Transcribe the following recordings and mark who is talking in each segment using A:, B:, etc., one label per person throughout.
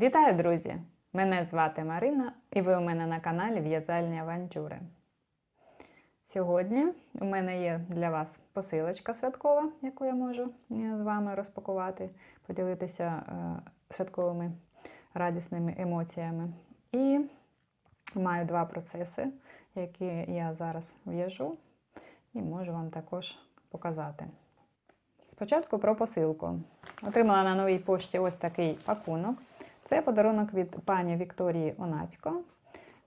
A: Вітаю, друзі! Мене звати Марина, і ви у мене на каналі В'язальні авантюри. Сьогодні у мене є для вас посилочка святкова, яку я можу е, з вами розпакувати, поділитися е, святковими радісними емоціями. І маю два процеси, які я зараз в'яжу, і можу вам також показати. Спочатку про посилку. Отримала на новій пошті ось такий пакунок. Це подарунок від пані Вікторії Онацько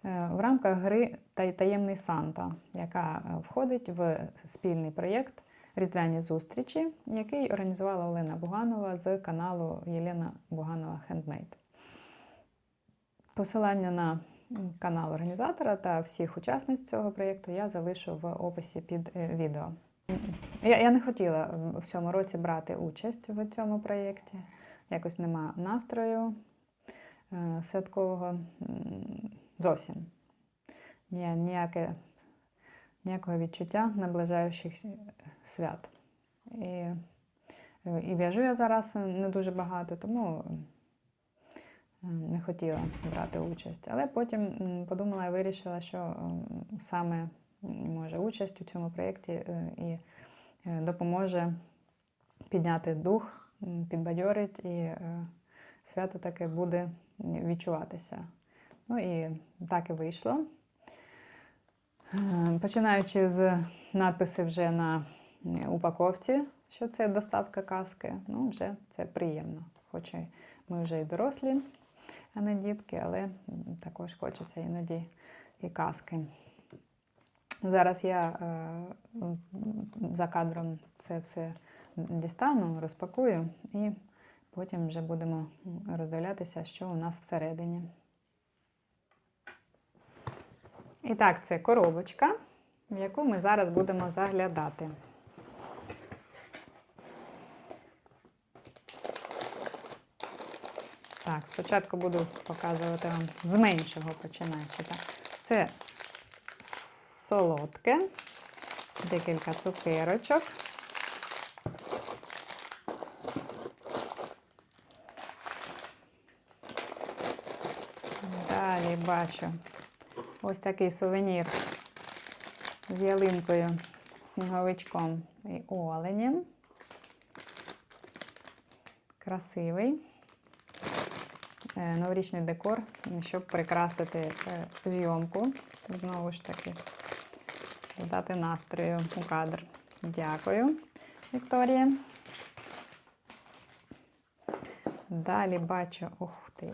A: е, в рамках гри Таємний Санта, яка е, входить в спільний проєкт Різдвяні зустрічі, який організувала Олена Буганова з каналу Єлена Буганова Хендмейд. Посилання на канал організатора та всіх учасниць цього проєкту я залишу в описі під е, відео. Я, я не хотіла в- в цьому році брати участь в цьому проєкті. Якось нема настрою е, святкового зовсім. Ні, ніяке, ніякого відчуття наближаючих свят. І, і в'яжу я зараз не дуже багато, тому не хотіла брати участь. Але потім подумала і вирішила, що саме може участь у цьому проєкті е, і е, допоможе підняти дух, підбадьорить і свято таке буде відчуватися. Ну і так і вийшло. Е, Починаючи з надписи вже на е, упаковці, що це доставка каски, ну вже це приємно. Хоч ми вже і дорослі, а не дітки, але також хочеться іноді і каски. Зараз я е, за кадром це все дістану, розпакую і потім вже будемо роздивлятися, що у нас всередині. І так, це коробочка, в яку ми зараз будемо заглядати. Так, спочатку буду показувати вам з меншого починаючи. Так. Це солодке, декілька цукерочок. Бачу ось такий сувенір з ялинкою, сніговичком і оленем. Красивий. Е, Новорічний декор, щоб прикрасити е, зйомку. Знову ж таки, додати настрою у кадр. Дякую, Вікторія. Далі бачу, ух ти,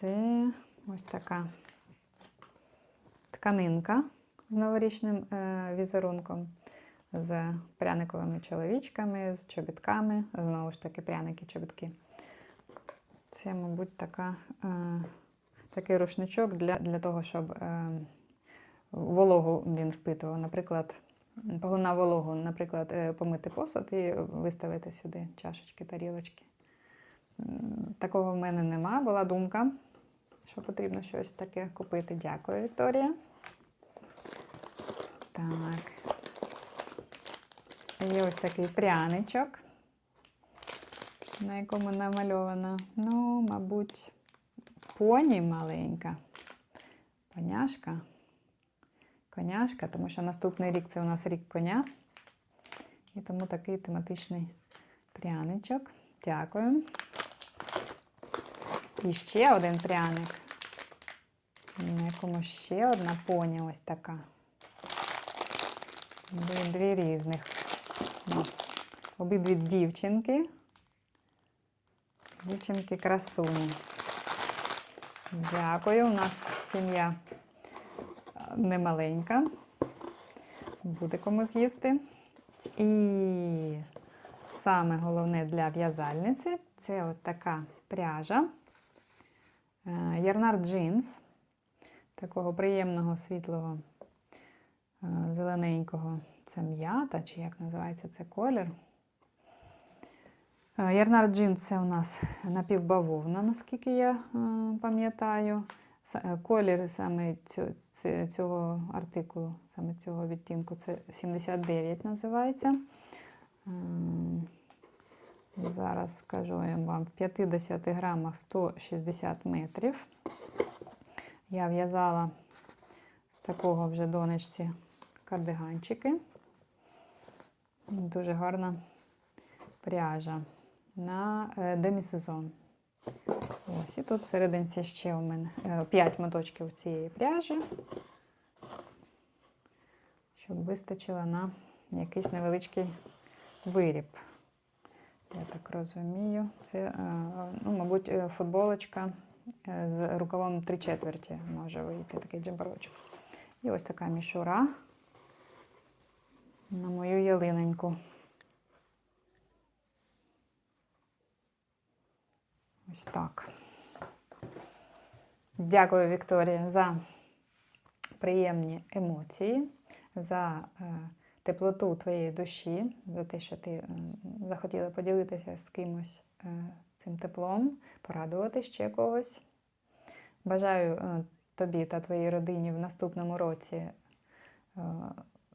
A: це ось така тканинка з новорічним е, візерунком, з пряниковими чоловічками, з чобітками. Знову ж таки, пряники-чобітки. Це, мабуть, така, е, такий рушничок для, для того, щоб е, вологу він впитував. Наприклад, поглинав вологу, наприклад, помити посуд і виставити сюди чашечки, тарілочки. Такого в мене нема. Була думка, що потрібно щось таке купити. Дякую, Вікторія. Так. Є ось такий пряничок, на якому намальована, ну, мабуть, поні маленька. Поняшка. Коняшка, тому що наступний рік це у нас рік коня. І тому такий тематичний пряничок. Дякую. І ще один пряник. На якому ще одна поні ось така. Дві, дві різних. У нас обидві дівчинки. Дівчинки красуні. Дякую. У нас сім'я е, немаленька. Буде кому з'їсти. І саме головне для в'язальниці це от така пряжа. Е, Ярнар джинс, такого приємного світлого е, зелененького. Це м'ята, чи як називається це колір. Е, Ярнар джинс це у нас напівбавовна, наскільки я пам'ятаю. Колір саме цього, цього артикулу, саме цього відтінку, це 79 називається. Зараз скажу я вам в 50 грамах 160 метрів. Я в'язала з такого вже донечці кардиганчики. Дуже гарна пряжа на е, демісезон. Ось, і тут всерединці ще у мене 5 моточків цієї пряжі, щоб вистачило на якийсь невеличкий виріб. Я так розумію. Це, е, ну, мабуть, е, футболочка е, з рукавом 3 четверті може вийти такий джемперочок. І ось така мішура на мою ялиноньку. Ось так. Дякую, Вікторія, за приємні емоції, за теплоту твоєї душі, за те, що ти захотіла поділитися з кимось е, цим теплом, порадувати ще когось. Бажаю е, тобі та твоїй родині в наступному році е,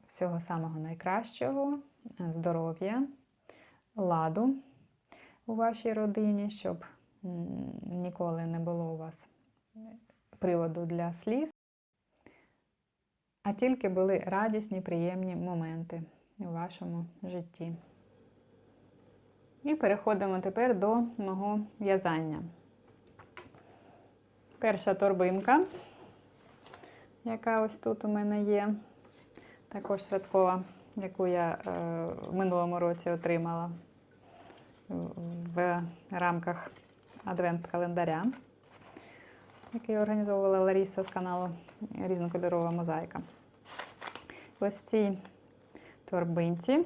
A: всього самого найкращого, здоров'я, ладу у вашій родині, щоб ніколи не було у вас приводу для сліз, а тільки були радісні, приємні моменти у вашому житті. І переходимо тепер до мого в'язання. Перша торбинка, яка ось тут у мене є, також святкова, яку я е, в минулому році отримала в рамках адвент-календаря, який організовувала Ларіса з каналу Різнокольорова мозаїка. Ось в цій торбинці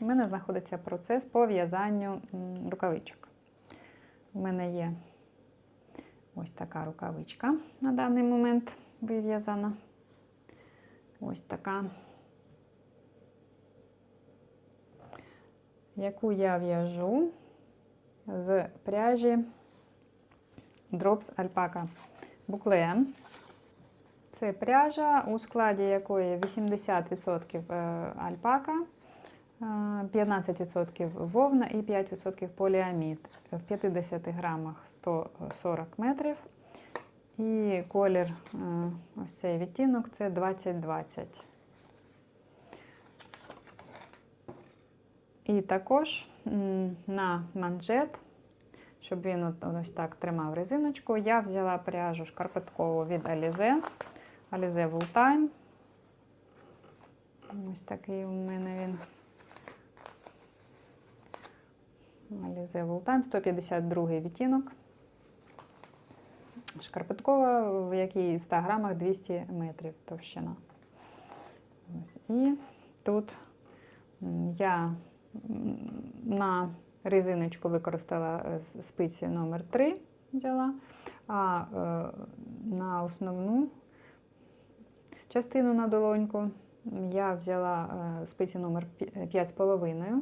A: у мене знаходиться процес по в'язанню рукавичок. У мене є ось така рукавичка на даний момент вив'язана. Ось така, яку я в'яжу з пряжі Drops Alpaca Boucle. Це пряжа, у складі якої 80% е, альпака, е, 15% вовна і 5% поліамід. В 50 грамах 140 метрів. І колір, е, ось цей відтінок це 2020. І також на манжет, щоб він ось так тримав резиночку, я взяла пряжу шкарпеткову від Alize. Alize Time. Ось такий у мене він. Alize Time, 152 відтінок. Шкарпеткова, в якій в 100 грамах 200 метрів товщина. Ось. І тут я на резиночку використала е, спиці номер 3 взяла, а е, на основну частину на долоньку я взяла е, спиці номер 5,5.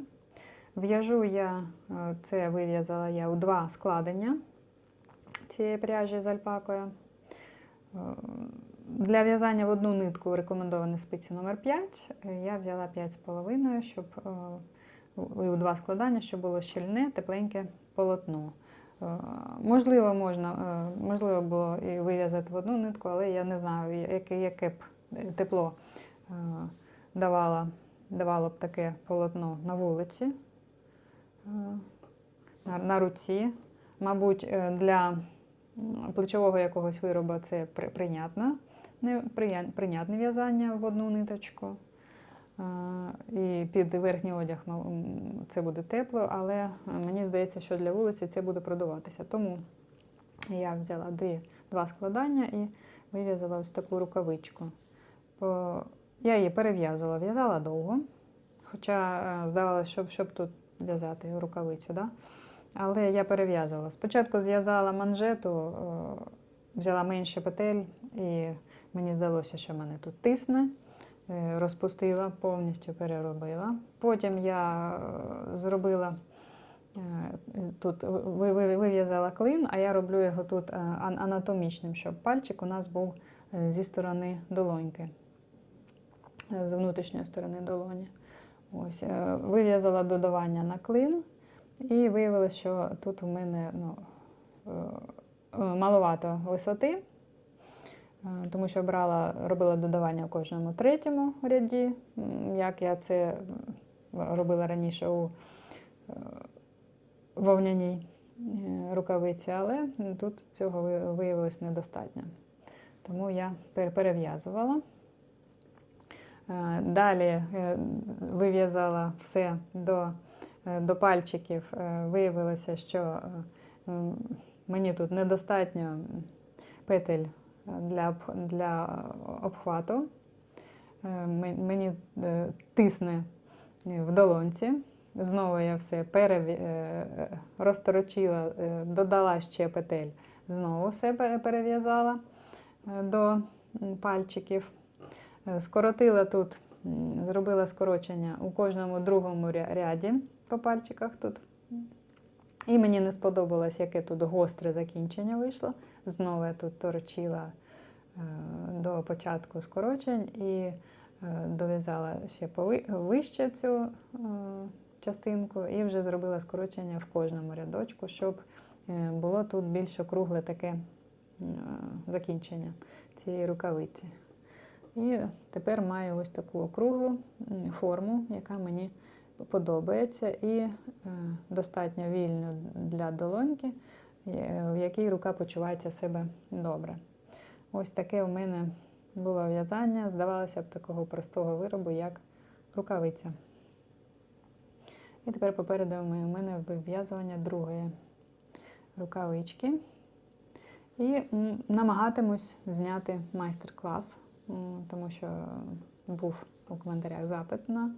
A: В'яжу я, е, це вив'язала я у два складення цієї пряжі з альпакою. Е, Для в'язання в одну нитку рекомендовані спиці номер 5 Я взяла 5,5, щоб е, у- два складання, щоб було щільне, тепленьке полотно. Е, Можливо, можна, е, можливо було і вив'язати в одну нитку, але я не знаю, яке, яке б тепло е, давало, давало б таке полотно на вулиці, е, на, руці. Мабуть, е, для плечового якогось виробу це при- прийнятно, не, прийнятне в'язання в одну ниточку. І під верхній одяг це буде тепло, але мені здається, що для вулиці це буде продуватися. Тому я взяла дві, два складання і вив'язала ось таку рукавичку. По- Я її перев'язувала, в'язала довго, хоча е, здавалося, щоб, щоб тут в'язати рукавицю. Да? Але я перев'язувала. Спочатку зв'язала манжету, е, взяла менше петель, і мені здалося, що мене тут тисне. Е, Розпустила, повністю переробила. Потім я зробила тут ви- ви- вив'язала клин, а я роблю його тут анатомічним, щоб пальчик у нас був зі сторони долоньки, з внутрішньої сторони долоні. Ось, е, вив'язала додавання на клин І виявилося, що тут у мене ну, е, е, маловато висоти, тому що брала, робила додавання у кожному третьому ряді, як я це робила раніше у вовняній рукавиці, але тут цього ви- виявилось недостатньо. Тому я перев'язувала. Е, Далі е, вив'язала все до, е, до пальчиків. Виявилося, що мені тут недостатньо петель для, для обхвату. Мені тисне в долонці. Знову я все переві... е, розторочила, додала ще петель, знову все перев'язала до пальчиків. Е, Скоротила тут, зробила скорочення у кожному другому ряді по пальчиках тут. І мені не сподобалось, яке тут гостре закінчення вийшло. Знову я тут торочила е, до початку скорочень і е, дов'язала ще вище цю частинку і вже зробила скорочення в кожному рядочку, щоб було тут більш округле таке закінчення цієї рукавиці. І тепер маю ось таку округлу форму, яка мені подобається, і е, достатньо вільну для долоньки, е, в якій рука почувається себе добре. Ось таке у мене було в'язання, здавалося б, такого простого виробу, як рукавиця. І тепер попереду у мене вив'язування другої рукавички. І намагатимусь зняти майстер-клас, тому що був у коментарях запит на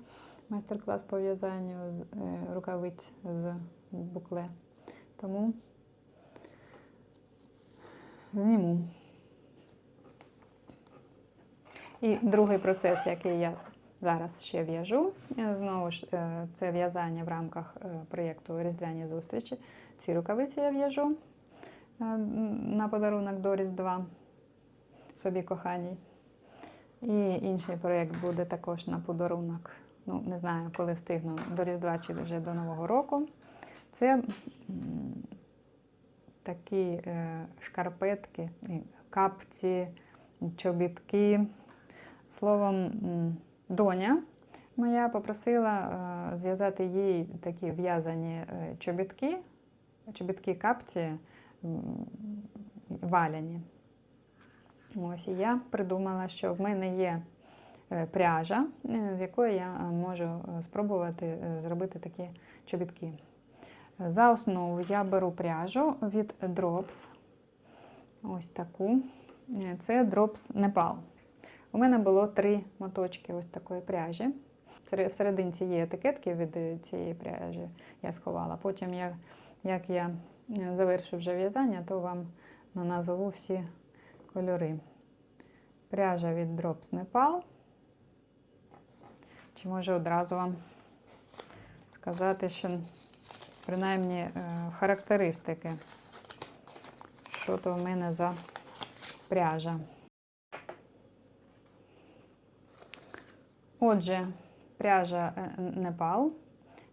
A: майстер-клас по в'язанню е, рукавиць з букле. Тому зніму. І другий процес, який я зараз ще в'яжу, е, знову ж е, це в'язання в рамках проєкту Різдвяні зустрічі. Ці рукавиці я в'яжу на подарунок до Різдва собі коханій. І інший проєкт буде також на подарунок. Ну, не знаю, коли встигну до Різдва чи вже до Нового року. Це такі е, шкарпетки, капці, чобітки. Словом, доня моя попросила е, зв'язати їй такі в'язані е, чобітки, чобітки капці валяні. Ось і я придумала, що в мене є е, пряжа, е, з якої я е, можу спробувати зробити такі чобітки. За основу я беру пряжу від Drops. Ось таку. Це Drops Nepal. У мене було три моточки ось такої пряжі. Всере- Всерединці є етикетки від цієї пряжі, я сховала. Потім, як я завершу вже в'язання, то вам на назову всі кольори. Пряжа від Drops Nepal. Чи може одразу вам сказати, що принаймні е, характеристики, що то в мене за пряжа. Отже, пряжа Непал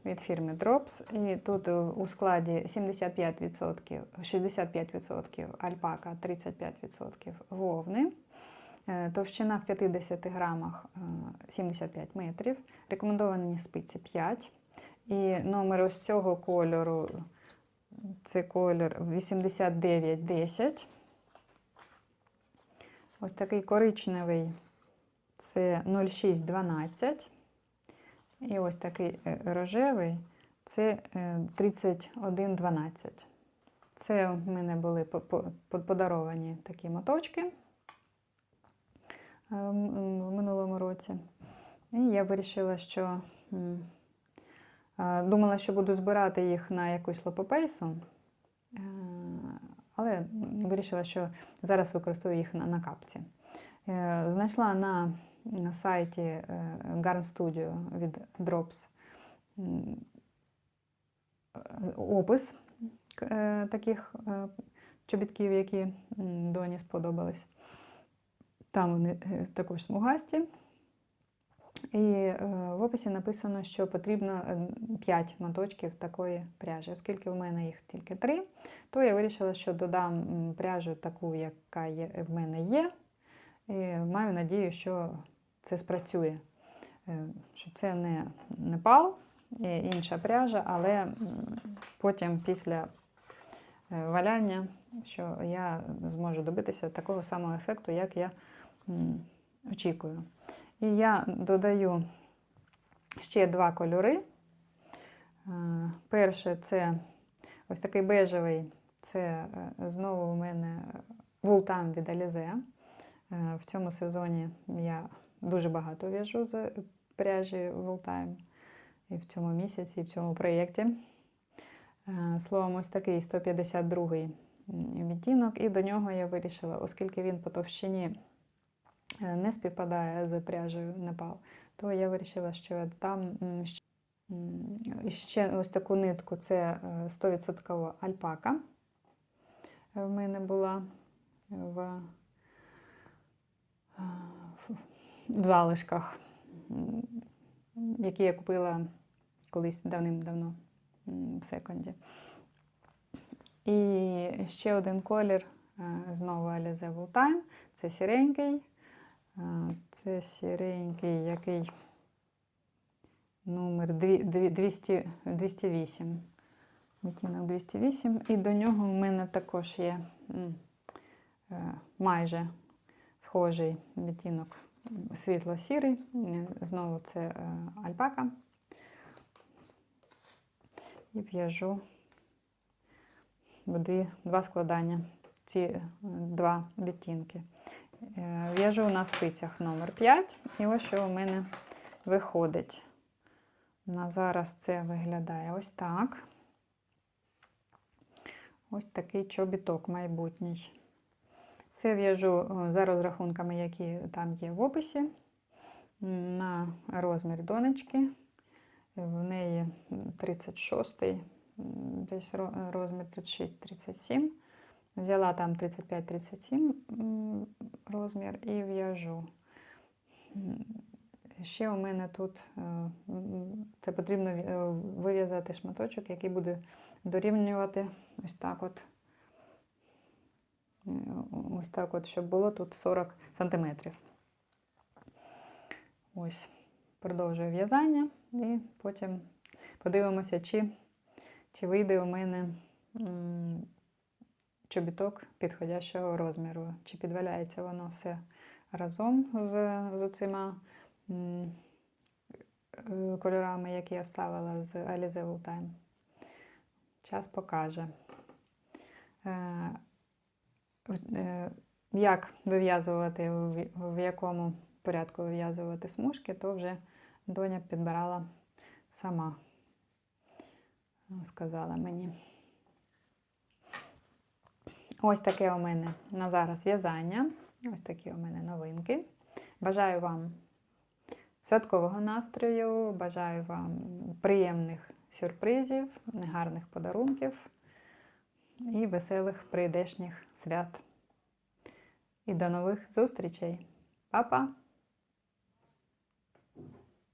A: від фірми Drops. І тут е, у складі 75%, 65% альпака, 35% вовни. Е, Товщина в 50 грамах е, 75 метрів. Рекомендовані спиці 5. І номер ось цього кольору це колір 8910. Ось такий коричневий це 0612. І ось такий е, рожевий це е, 3112. Це в мене були по- по- по- подаровані такі моточки е, в минулому році. І я вирішила, що е, думала, що буду збирати їх на якусь лопопейсу, е, але вирішила, що зараз використовую їх на, капці. Е, Знайшла на, сайті е, Garn Studio від Drops опис е, таких чобітків, які доні сподобались. Там вони також смугасті. І е, в описі написано, що потрібно 5 моточків такої пряжі. Оскільки в мене їх тільки 3, то я вирішила, що додам пряжу таку, яка є, в мене є. І маю надію, що це спрацює. Е, Що це не Непал, і інша пряжа, але потім після е, валяння, що я зможу добитися такого самого ефекту, як я очікую. І я додаю ще два кольори. Е, Перше це ось такий бежевий, це е, знову у мене вултам від Alize. Е, В цьому сезоні я дуже багато в'яжу з пряжі Вултайм і в цьому місяці, і в цьому проєкті. Е, Словом, ось такий 152-й відтінок, і до нього я вирішила, оскільки він по товщині не співпадає з пряжею Непал, то я вирішила, що я додам м, щ- м, ще ось таку нитку це е, 100% альпака. В мене була в, е, в- залишках, які я купила колись давним-давно в секонді. І ще один колір е, знову Alize Time. Це сіренький. Це сіренький, який номер дві- дві- 200, 208. Відтінок 208. І до нього в мене також є е, майже схожий відтінок світло-сірий. Знову це е, альпака. І в'яжу в дві, два складання, ці е, два відтінки. Е, В'яжу на спицях номер 5 і ось що у мене виходить. На зараз це виглядає ось так. Ось такий чобіток майбутній. Все в'яжу е, за розрахунками, які там є в описі. На розмір донечки. В неї 36-й, десь розмір 36-37. Взяла там 35-37 розмір і в'яжу. Ще у мене тут е, це потрібно е, вив'язати шматочок, який буде дорівнювати ось так от. Е, Ось так от, щоб було тут 40 сантиметрів. Ось, продовжую в'язання і потім подивимося, чи, чи вийде у мене чобіток підходящого розміру, чи підваляється воно все разом з, з оцима е, кольорами, які я ставила з Alize Wool Time. Час покаже. Е, е, Як вив'язувати, в якому порядку вив'язувати смужки, то вже доня підбирала сама, сказала мені. Ось таке у мене на зараз в'язання. Ось такі у мене новинки. Бажаю вам святкового настрою, бажаю вам приємних сюрпризів, гарних подарунків і веселих прийдешніх свят. І до нових зустрічей. Па-па!